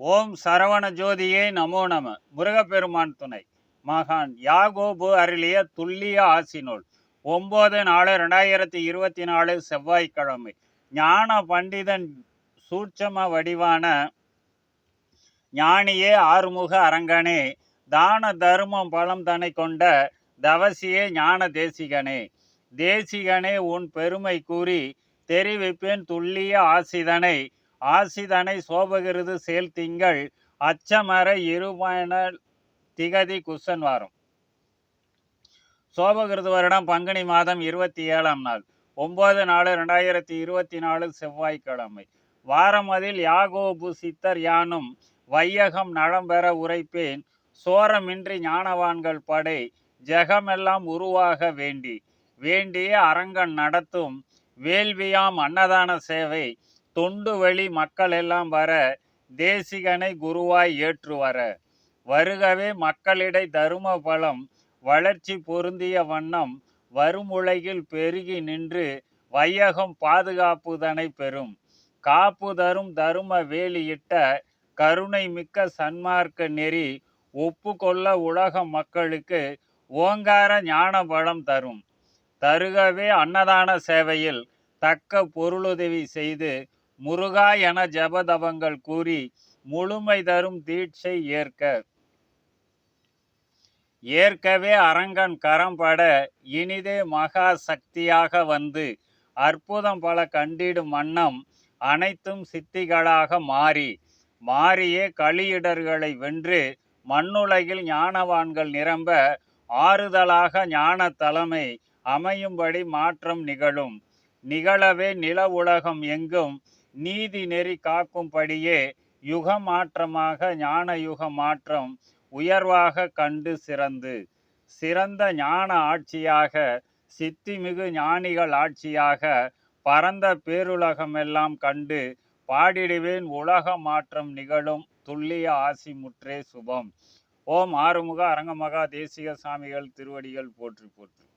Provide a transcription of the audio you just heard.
ஓம் சரவண ஜோதியே நமோ நம. முருகப்பெருமான் துணை. மகான் யாகோபு அருளிய துல்லிய ஆசினோல் ஒம்பது நாலு ரெண்டாயிரத்தி இருபத்தி நாலு செவ்வாய்க்கிழமை. ஞான பண்டிதன் சூட்சம வடிவான ஞானியே ஆறுமுக அரங்கனே. தான தர்மம் பலம் தனை கொண்ட தவசியே ஞான தேசிகனே. தேசிகனே உன் பெருமை கூறி தெரிவிப்பேன் துல்லிய ஆசிதனை. ஆசிதனை சோபகிருது செயல் திங்கள் அச்சமர இருபயண திகதி குசன் வாரம். சோபகிருது வருடம் பங்குனி மாதம் இருபத்தி ஏழாம் நாள் ஒன்பது நாலு ரெண்டாயிரத்தி இருபத்தி நாலு செவ்வாய்க்கிழமை. வாரம் அதில் யாகோபு சித்தர் யானும் வையகம் நலம் பெற உரைப்பேன் சோரமின்றி ஞானவான்கள் படை ஜெகமெல்லாம் உருவாக வேண்டி. வேண்டிய அரங்கன் நடத்தும் வேள்வியாம் அன்னதான சேவை தொண்டு வழி மக்கள் எல்லாம் வர தேசிகனை குருவாய் ஏற்று வர வருகவே மக்களிடை தரும பலம் வளர்ச்சி பொருந்திய வண்ணம் வரும் உலகில் பெருகி நின்று வையகம் பாதுகாப்புதனை பெறும். காப்பு தரும் தரும வேலியிட்ட கருணை மிக்க சன்மார்க்க நெறி ஒப்பு கொள்ள உலக மக்களுக்கு ஓங்கார ஞான பலம் தரும். தருகவே அன்னதான சேவையில் தக்க பொருளுதவி செய்து முருகா என ஜபதவங்கள் கூறி முழுமை தரும் தீட்சை ஏற்க. ஏற்கவே அரங்கன் கரம்பட இனிதே மகா சக்தியாக வந்து அற்புதம் பல கண்டிடும் வண்ணம் அனைத்தும் சித்திகளாக மாறி மாறியே களியிடர்களை வென்று மண்ணுலகில் ஞானவான்கள் நிரம்ப ஆறுதலாக ஞான தலைமை அமையும்படி மாற்றம் நிகழும். நிகழவே நில உலகம் எங்கும் நீதி நெறி காக்கும்படியே யுக மாற்றமாக ஞான யுக மாற்றம் உயர்வாக கண்டு சிறந்து. சிறந்த ஞான ஆட்சியாக சித்திமிகு ஞானிகள் ஆட்சியாக பரந்த பேருலகமெல்லாம் கண்டு பாடிடுவேன் உலக மாற்றம் நிகழும் துல்லிய ஆசி முற்றே சுபம். ஓம் ஆறுமுக அரங்கமகா தேசிக சாமிகள் திருவடிகள் போற்றி போற்றி.